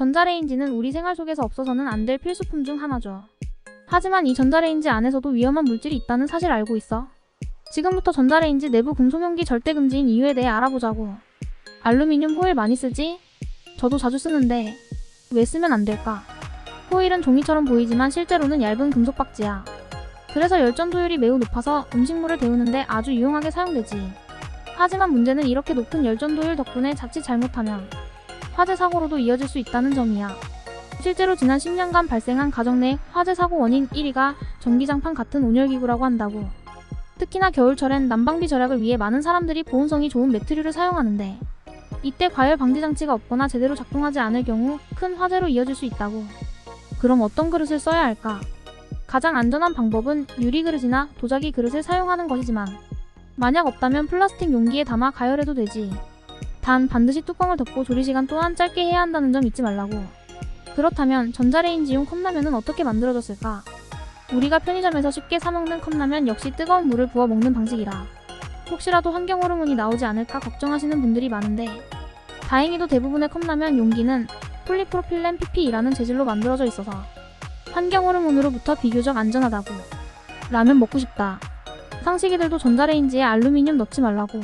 전자레인지는 우리 생활 속에서 없어서는 안 될 필수품 중 하나죠. 하지만 이 전자레인지 안에서도 위험한 물질이 있다는 사실 알고 있어? 지금부터 전자레인지 내부 금속용기 절대 금지인 이유에 대해 알아보자고. 알루미늄 호일 많이 쓰지? 저도 자주 쓰는데 왜 쓰면 안 될까? 호일은 종이처럼 보이지만 실제로는 얇은 금속 박지야. 그래서 열전 도율이 매우 높아서 음식물을 데우는데 아주 유용하게 사용되지. 하지만 문제는 이렇게 높은 열전 도율 덕분에 자칫 잘못하면 화재 사고로도 이어질 수 있다는 점이야. 실제로 지난 10년간 발생한 가정 내 화재 사고 원인 1위가 전기장판 같은 온열기구라고 한다고. 특히나 겨울철엔 난방비 절약을 위해 많은 사람들이 보온성이 좋은 매트류를 사용하는데 이때 과열 방지 장치가 없거나 제대로 작동하지 않을 경우 큰 화재로 이어질 수 있다고. 그럼 어떤 그릇을 써야 할까? 가장 안전한 방법은 유리 그릇이나 도자기 그릇을 사용하는 것이지만 만약 없다면 플라스틱 용기에 담아 가열해도 되지. 단 반드시 뚜껑을 덮고 조리 시간 또한 짧게 해야 한다는 점 잊지 말라고. 그렇다면 전자레인지용 컵라면은 어떻게 만들어졌을까? 우리가 편의점에서 쉽게 사먹는 컵라면 역시 뜨거운 물을 부어 먹는 방식이라 혹시라도 환경 호르몬이 나오지 않을까 걱정하시는 분들이 많은데 다행히도 대부분의 컵라면 용기는 폴리프로필렌 PP이라는 재질로 만들어져 있어서 환경 호르몬으로부터 비교적 안전하다고 라면 먹고 싶다 상식이들도 전자레인지에 알루미늄 넣지 말라고